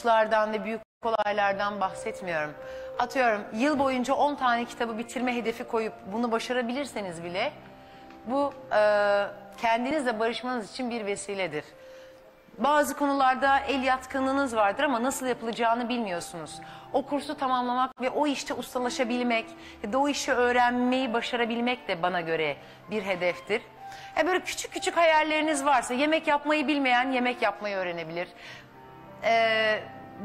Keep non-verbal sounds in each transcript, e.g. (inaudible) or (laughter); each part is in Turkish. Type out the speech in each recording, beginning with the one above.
sonuçlardan ve büyük olaylardan bahsetmiyorum. Atıyorum yıl boyunca 10 tane kitabı bitirme hedefi koyup bunu başarabilirseniz bile bu e, kendinizle barışmanız için bir vesiledir. Bazı konularda el yatkınlığınız vardır ama nasıl yapılacağını bilmiyorsunuz. O kursu tamamlamak ve o işte ustalaşabilmek ya da o işi öğrenmeyi başarabilmek de bana göre bir hedeftir. E böyle küçük küçük hayalleriniz varsa yemek yapmayı bilmeyen yemek yapmayı öğrenebilir. Ee,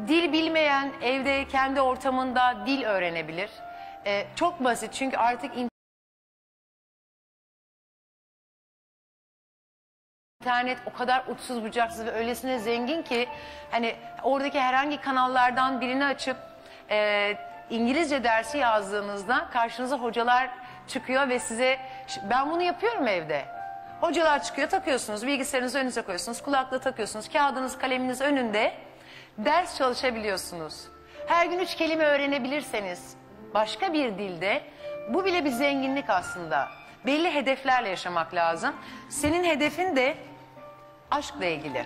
dil bilmeyen evde kendi ortamında dil öğrenebilir. Ee, çok basit çünkü artık İnternet o kadar uçsuz bucaksız ve öylesine zengin ki hani oradaki herhangi kanallardan birini açıp e, İngilizce dersi yazdığınızda karşınıza hocalar çıkıyor ve size ben bunu yapıyorum evde. Hocalar çıkıyor takıyorsunuz bilgisayarınızı önünüze koyuyorsunuz kulaklığı takıyorsunuz kağıdınız kaleminiz önünde ders çalışabiliyorsunuz. Her gün üç kelime öğrenebilirseniz başka bir dilde bu bile bir zenginlik aslında. Belli hedeflerle yaşamak lazım. Senin hedefin de aşkla ilgili.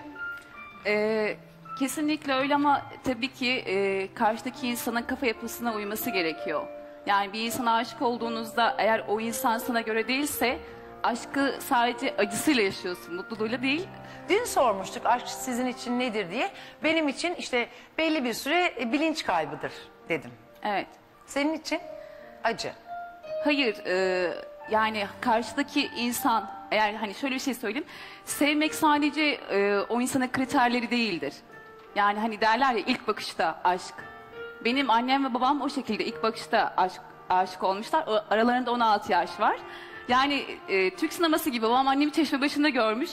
Ee, kesinlikle öyle ama tabii ki e, karşıdaki insanın kafa yapısına uyması gerekiyor. Yani bir insana aşık olduğunuzda eğer o insan sana göre değilse aşkı sadece acısıyla yaşıyorsun, mutluluğuyla değil. Dün sormuştuk aşk sizin için nedir diye. Benim için işte belli bir süre e, bilinç kaybıdır dedim. Evet. Senin için acı. Hayır, e, yani karşıdaki insan eğer hani şöyle bir şey söyleyeyim. Sevmek sadece e, o insanın kriterleri değildir. Yani hani derler ya ilk bakışta aşk. Benim annem ve babam o şekilde ilk bakışta aşk aşık olmuşlar. O, aralarında 16 yaş var. Yani e, Türk sineması gibi babam annemi çeşme başında görmüş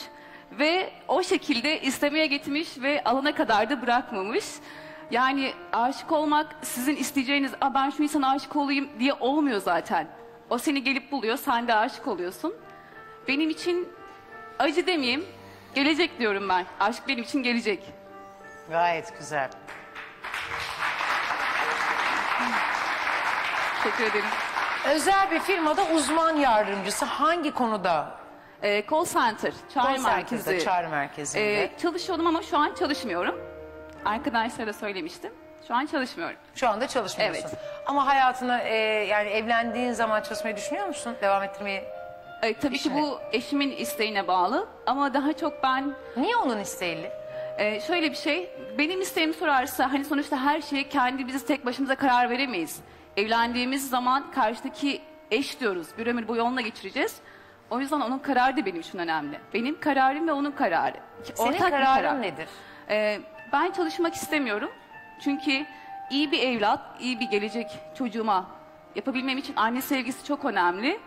ve o şekilde istemeye gitmiş ve alana kadar da bırakmamış. Yani aşık olmak sizin isteyeceğiniz, "Aa, ben şu insana aşık olayım diye olmuyor zaten. O seni gelip buluyor, sen de aşık oluyorsun. Benim için acı demeyeyim, gelecek diyorum ben. Aşk benim için gelecek. Gayet güzel. Teşekkür ederim. Özel bir firmada uzman yardımcısı hangi konuda? Ee, call center, çağrı Call center'da, merkezi. çağrı merkezinde. Ee, çalışıyordum ama şu an çalışmıyorum. Arkadaşlara söylemiştim. Şu an çalışmıyorum. Şu anda çalışmıyorsun. Evet. Ama hayatını e, yani evlendiğin zaman çalışmayı düşünüyor musun? Devam ettirmeyi. Ee, tabii İş ki bu eşimin isteğine bağlı. Ama daha çok ben Niye onun isteğiyle? Ee, şöyle bir şey, benim isteğimi sorarsa hani sonuçta her şeyi kendi bizi tek başımıza karar veremeyiz. Evlendiğimiz zaman karşıdaki eş diyoruz, bir ömür boyu onunla geçireceğiz. O yüzden onun kararı da benim için önemli. Benim kararım ve onun kararı. Senin Ortak bir kararın karar. nedir? Ee, ben çalışmak istemiyorum. Çünkü iyi bir evlat, iyi bir gelecek çocuğuma yapabilmem için anne sevgisi çok önemli.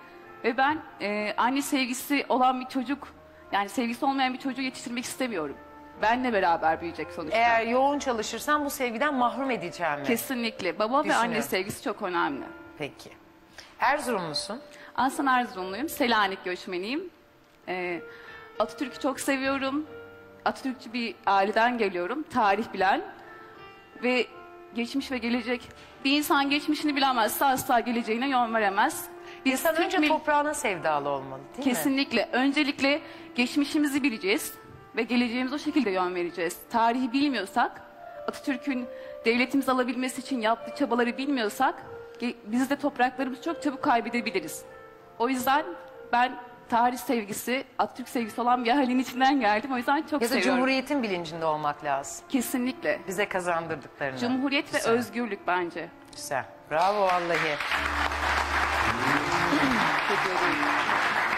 Ve ben e, anne sevgisi olan bir çocuk, yani sevgisi olmayan bir çocuğu yetiştirmek istemiyorum. Benle beraber büyüyecek sonuçta. Eğer yoğun çalışırsan bu sevgiden mahrum edeceğim mi? Kesinlikle. Baba ve anne Düşünüyorum. sevgisi çok önemli. Peki. Erzurumlusun. Aslan Erzurumluyum, Selanik göçmeniyim. Ee, Atatürk'ü çok seviyorum. Atatürkçü bir aileden geliyorum, tarih bilen. Ve geçmiş ve gelecek. Bir insan geçmişini bilemezse asla geleceğine yön veremez. Biz İnsan Türk önce mil- toprağına sevdalı olmalı değil mi? Kesinlikle. Öncelikle geçmişimizi bileceğiz ve geleceğimize o şekilde yön vereceğiz. Tarihi bilmiyorsak, Atatürk'ün devletimizi alabilmesi için yaptığı çabaları bilmiyorsak, biz de topraklarımızı çok çabuk kaybedebiliriz. O yüzden ben tarih sevgisi, Atatürk sevgisi olan bir ailenin içinden geldim. O yüzden çok Ya da seviyorum. Cumhuriyet'in bilincinde olmak lazım. Kesinlikle. Bize kazandırdıklarını. Cumhuriyet ve Güzel. özgürlük bence. Güzel. Bravo vallahi.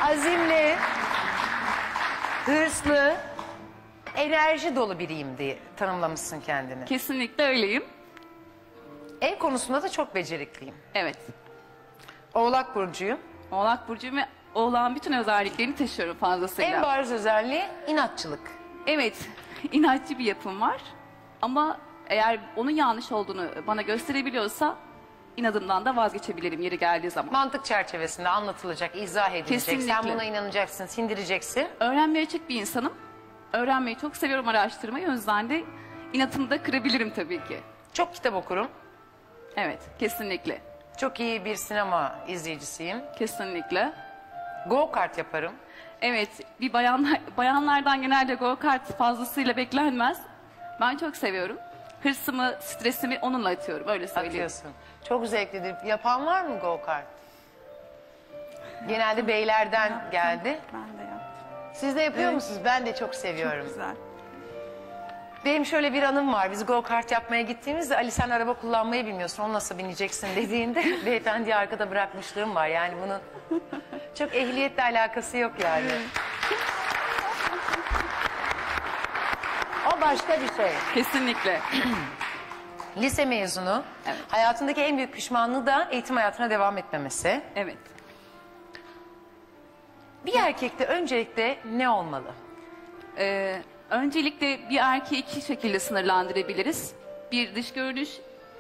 Azimli, hırslı, enerji dolu biriyim diye tanımlamışsın kendini. Kesinlikle öyleyim. Ev konusunda da çok becerikliyim. Evet. Oğlak burcuyum. Oğlak Burcu ve Oğlak'ın bütün özelliklerini taşıyorum fazlasıyla. En bariz özelliği inatçılık. Evet, (laughs) inatçı bir yapım var. Ama eğer onun yanlış olduğunu bana gösterebiliyorsa inadımdan da vazgeçebilirim yeri geldiği zaman. Mantık çerçevesinde anlatılacak, izah edilecek. Sen Kesinlikle. buna inanacaksın, sindireceksin. Öğrenmeye açık bir insanım. Öğrenmeyi çok seviyorum araştırmayı. O yüzden de inatımı da kırabilirim tabii ki. Çok kitap okurum. Evet, kesinlikle. Çok iyi bir sinema izleyicisiyim. Kesinlikle. Go kart yaparım. Evet, bir bayanlar, bayanlardan genelde go kart fazlasıyla beklenmez. Ben çok seviyorum. hırsımı, stresimi onunla atıyorum öyle söyleyeyim. Atıyorsun. Çok zevklidir. Yapan var mı go kart? Genelde beylerden geldi. Ben de. Siz de yapıyor musunuz? Ben de çok seviyorum. Güzel. Benim şöyle bir anım var. Biz go kart yapmaya gittiğimizde Ali sen araba kullanmayı bilmiyorsun. Onu nasıl bineceksin (laughs) dediğinde (laughs) beyefendiyi arkada bırakmışlığım var. Yani bunun (laughs) çok ehliyetle alakası yok yani. O başka bir şey. Kesinlikle. Lise mezunu. Evet. Hayatındaki en büyük pişmanlığı da eğitim hayatına devam etmemesi. Evet. Bir erkekte öncelikle ne olmalı? Ee, öncelikle bir erkeği iki şekilde sınırlandırabiliriz. Bir dış görünüş,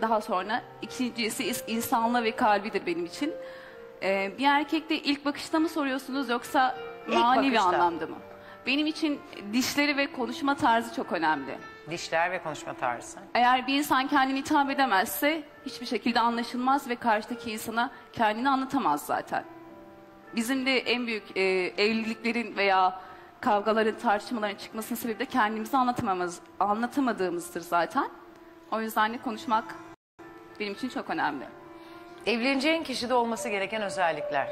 daha sonra ikincisi is- insanlığı ve kalbidir benim için. Ee, bir erkekte ilk bakışta mı soruyorsunuz yoksa İlk manevi bakışta. anlamda mı? Benim için dişleri ve konuşma tarzı çok önemli. Dişler ve konuşma tarzı. Eğer bir insan kendini hitap edemezse hiçbir şekilde anlaşılmaz ve karşıdaki insana kendini anlatamaz zaten. Bizim de en büyük e, evliliklerin veya kavgaların, tartışmaların çıkmasının sebebi de kendimizi anlatamamız, anlatamadığımızdır zaten. O yüzden de konuşmak benim için çok önemli. Evleneceğin kişide olması gereken özellikler.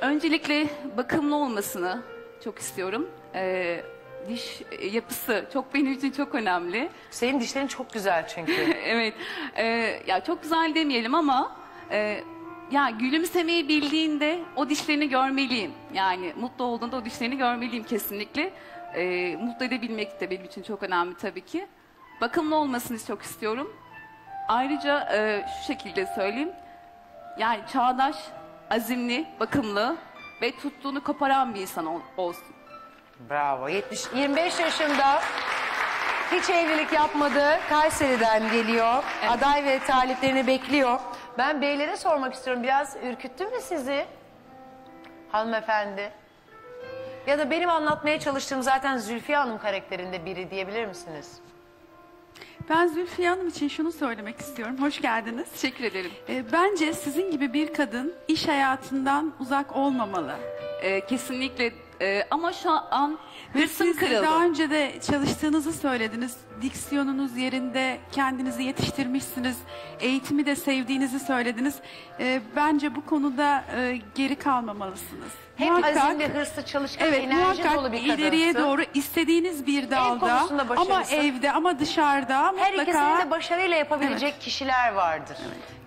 Öncelikle bakımlı olmasını çok istiyorum. E, diş yapısı çok benim için çok önemli. Senin dişlerin çok güzel çünkü. (laughs) evet. Ee, ya çok güzel demeyelim ama e, ya gülümsemeyi bildiğinde o dişlerini görmeliyim. Yani mutlu olduğunda o dişlerini görmeliyim kesinlikle. Ee, mutlu edebilmek de benim için çok önemli tabii ki. Bakımlı olmasını çok istiyorum. Ayrıca e, şu şekilde söyleyeyim. Yani çağdaş, azimli, bakımlı ve tuttuğunu koparan bir insan ol- olsun. Bravo. 70, 25 yaşında hiç evlilik yapmadı. Kayseri'den geliyor. Aday ve taliplerini bekliyor. Ben beylere sormak istiyorum. Biraz ürküttü mü sizi? Hanımefendi. Ya da benim anlatmaya çalıştığım zaten Zülfiye Hanım karakterinde biri diyebilir misiniz? Ben Zülfiye Hanım için şunu söylemek istiyorum. Hoş geldiniz. Teşekkür ederim. Ee, bence sizin gibi bir kadın iş hayatından uzak olmamalı. Ee, kesinlikle e, ama şu an hırsım siz de kırıldı. daha önce de çalıştığınızı söylediniz. Diksiyonunuz yerinde, kendinizi yetiştirmişsiniz. Eğitimi de sevdiğinizi söylediniz. Ee, bence bu konuda e, geri kalmamalısınız. Hem azimli, hırslı, çalışkan, Evet enerji muhakkak dolu bir kadınsın. ileriye doğru istediğiniz bir dalda konusunda ama evde ama dışarıda Her mutlaka ikisini de başarıyla yapabilecek kişiler vardır.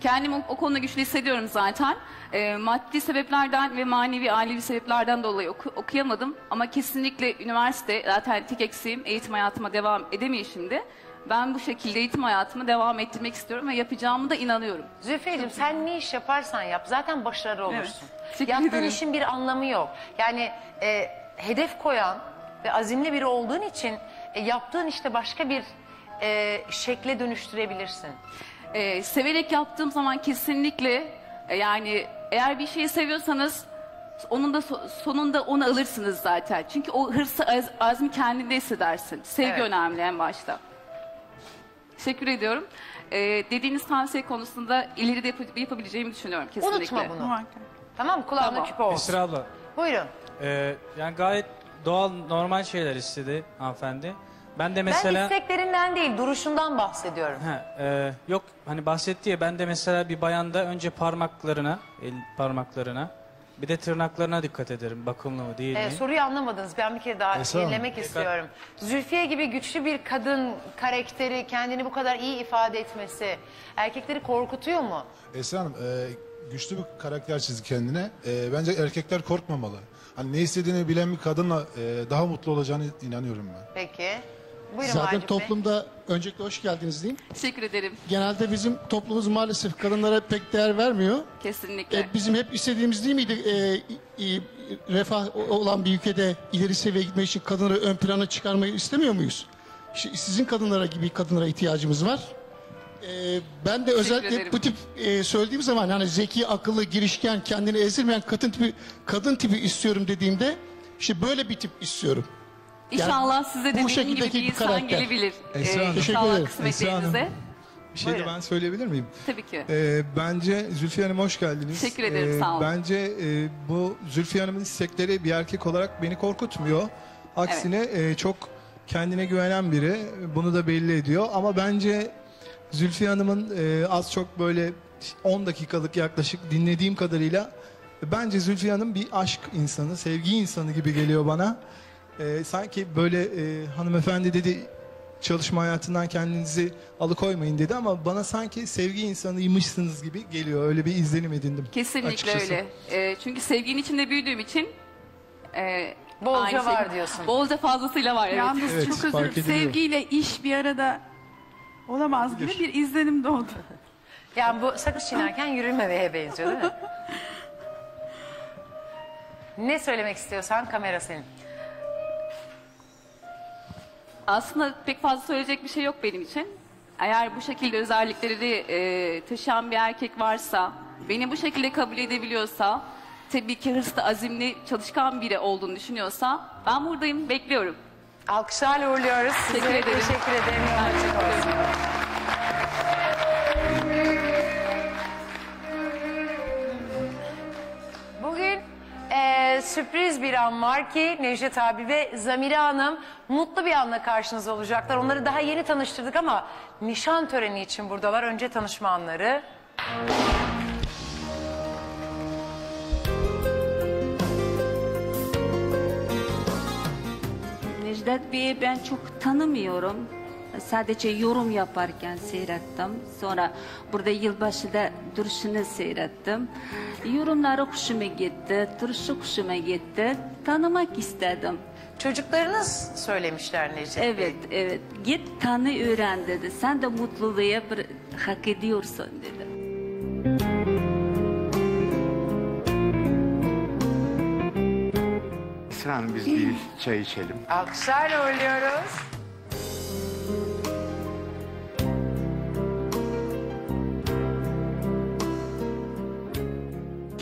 Kendimi o, o konuda güçlü hissediyorum zaten. Ee, maddi sebeplerden ve manevi ailevi sebeplerden dolayı oku- okuyamadım. Ama kesinlikle üniversite zaten tek eksiğim eğitim hayatıma devam edemeyişimdi. Ben bu şekilde eğitim hayatımı devam ettirmek istiyorum ve yapacağımı da inanıyorum. Zülfiyeciğim sen ne iş yaparsan yap zaten başarılı olursun. Teşekkür Yaptığın ederim. işin bir anlamı yok. Yani e, hedef koyan ve azimli biri olduğun için e, yaptığın işte başka bir e, şekle dönüştürebilirsin. Ee, severek yaptığım zaman kesinlikle e, yani eğer bir şeyi seviyorsanız onun da so- sonunda onu alırsınız zaten. Çünkü o hırsı az, azmi kendinde hissedersin. Sevgi Evet. önemli en başta. Teşekkür ediyorum. Ee, dediğiniz tavsiye konusunda ileride yap- yapabileceğimi düşünüyorum kesinlikle. Unutma bunu. muhakkak. Tamam mı? Tamam. küpe olsun. Esra abla, Buyurun. e, yani gayet doğal, normal şeyler istedi hanımefendi. Ben de Ben mesela... isteklerinden değil duruşundan bahsediyorum. He, e, yok hani bahsetti ya ben de mesela bir bayanda önce parmaklarına, el parmaklarına bir de tırnaklarına dikkat ederim. Bakımlı mı değil Ee, mi? soruyu anlamadınız. Ben bir kere daha Esra Hanım. yenilemek istiyorum. Zülfiye gibi güçlü bir kadın karakteri kendini bu kadar iyi ifade etmesi erkekleri korkutuyor mu? Esra Hanım e, güçlü bir karakter çizdi kendine. E, bence erkekler korkmamalı. Hani ne istediğini bilen bir kadınla e, daha mutlu olacağını inanıyorum ben. Peki. Buyurun Zaten Hacip Bey. toplumda öncelikle hoş geldiniz diyeyim. Teşekkür ederim. Genelde bizim toplumumuz maalesef kadınlara pek değer vermiyor. Kesinlikle. E, bizim hep istediğimiz değil miydi e, i- refah olan bir ülkede ileri seviyeye gitmek için kadınları ön plana çıkarmayı istemiyor muyuz? İşte sizin kadınlara gibi kadınlara ihtiyacımız var. E, ben de özellikle ederim. bu tip e, söylediğim zaman hani zeki, akıllı, girişken, kendini ezilmeyen kadın tipi kadın tipi istiyorum dediğimde işte böyle bir tip istiyorum. İnşallah size de bu benim gibi şekildeki bir bir insan karakter. gelebilir. Esra Ee, Hanım. Teşekkür İnşallah ederim. kısmetlerinize. Esra Bir şey de Buyurun. ben söyleyebilir miyim? Tabii ki. Ee, bence Zülfiye Hanım hoş geldiniz. Teşekkür ederim, sağ olun. Bence e, bu Zülfiye Hanım'ın istekleri bir erkek olarak beni korkutmuyor. Aksine e, çok kendine güvenen biri. Bunu da belli ediyor. Ama bence Zülfiye Hanım'ın e, az çok böyle 10 dakikalık yaklaşık dinlediğim kadarıyla bence Zülfiye Hanım bir aşk insanı, sevgi insanı gibi geliyor bana. E, sanki böyle e, hanımefendi dedi çalışma hayatından kendinizi alıkoymayın dedi ama bana sanki sevgi insanıymışsınız gibi geliyor. Öyle bir izlenim edindim. Kesinlikle açıkçası. öyle. Ee, çünkü sevginin içinde büyüdüğüm için e, Bolca aynı şey- var diyorsun. Bolca fazlasıyla var evet. Yalnız Evet, çok özür fark dilerim. ediliyor. Sevgiyle iş bir arada olamaz gibi bir izlenim doğdu. (laughs) Yani bu sakız çiğnerken yürümemeye benziyor değil mi? (laughs) ne söylemek istiyorsan kamera senin. Aslında pek fazla söyleyecek bir şey yok benim için. Eğer bu şekilde özellikleri e, taşıyan bir erkek varsa, beni bu şekilde kabul edebiliyorsa, tabii ki hırslı, azimli, çalışkan biri olduğunu düşünüyorsa ben buradayım, bekliyorum. Alkışlarla uğurluyoruz. Size Teşekkür ederim. Teşekkür ederim. Açık olsun. Sürpriz bir an var ki Necdet abi ve Zamire Hanım mutlu bir anla karşınızda olacaklar. Onları daha yeni tanıştırdık ama nişan töreni için buradalar. Önce tanışma anları. Necdet Bey'i ben çok tanımıyorum. Sadece yorum yaparken seyrettim. Sonra burada yılbaşıda duruşunu seyrettim. Yorumları hoşuma gitti, duruşu hoşuma gitti. Tanımak istedim. Çocuklarınız söylemişler Necdet Bey. Evet, evet. Git tanı öğren dedi. Sen de mutluluğu bir hak ediyorsun dedi. Esra Hanım biz bir çay içelim. Alkışlarla uğurluyoruz.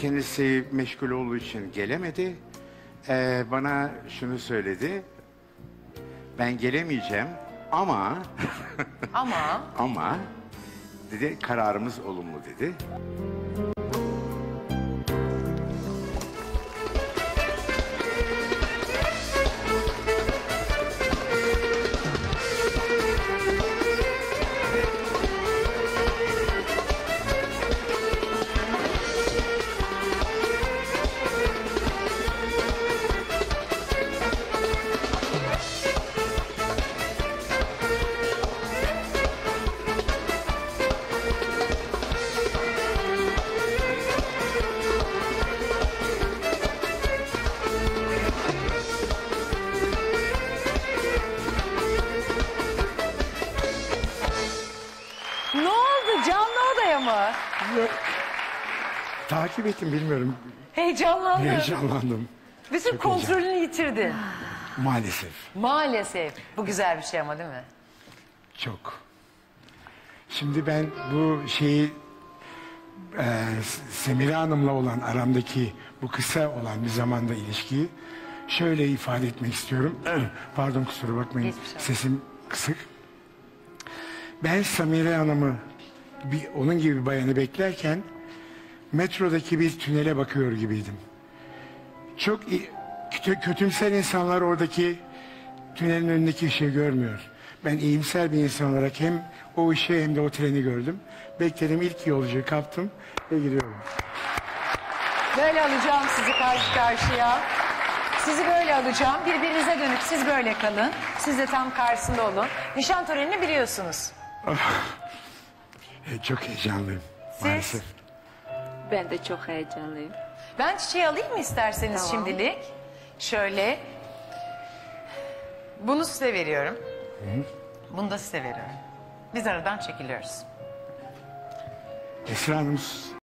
Kendisi meşgul olduğu için gelemedi. Ee, bana şunu söyledi. Ben gelemeyeceğim ama Ama (laughs) ama dedi kararımız olumlu dedi. Ne oldu? Canlı odaya mı? Takip ettim bilmiyorum. Heyecanlandın. Heyecanlandım. Bütün Çok kontrolünü yitirdin. Maalesef. Maalesef. Bu güzel bir şey ama değil mi? Çok. Şimdi ben bu şeyi e, Semira Hanım'la olan aramdaki bu kısa olan bir zamanda ilişkiyi şöyle ifade etmek istiyorum. (clears throat) Pardon kusura bakmayın sesim kısık. Ben Semira Hanım'ı bir, onun gibi bir bayanı beklerken metrodaki bir tünele bakıyor gibiydim. Çok kötü, kötümser insanlar oradaki tünelin önündeki ışığı görmüyor. Ben iyimser bir insan olarak hem o ışığı hem de o treni gördüm. Bekledim ilk yolcuyu kaptım ve gidiyorum. Böyle alacağım sizi karşı karşıya. Sizi böyle alacağım. Birbirinize dönüp siz böyle kalın. Siz de tam karşısında olun. Nişan törenini biliyorsunuz. E, çok heyecanlıyım maalesef. Ben de çok heyecanlıyım. Ben çiçeği alayım mı isterseniz Tamam. şimdilik? Şöyle. Bunu size veriyorum. Bunu da size veriyorum. Biz aradan çekiliyoruz. Esra Hanım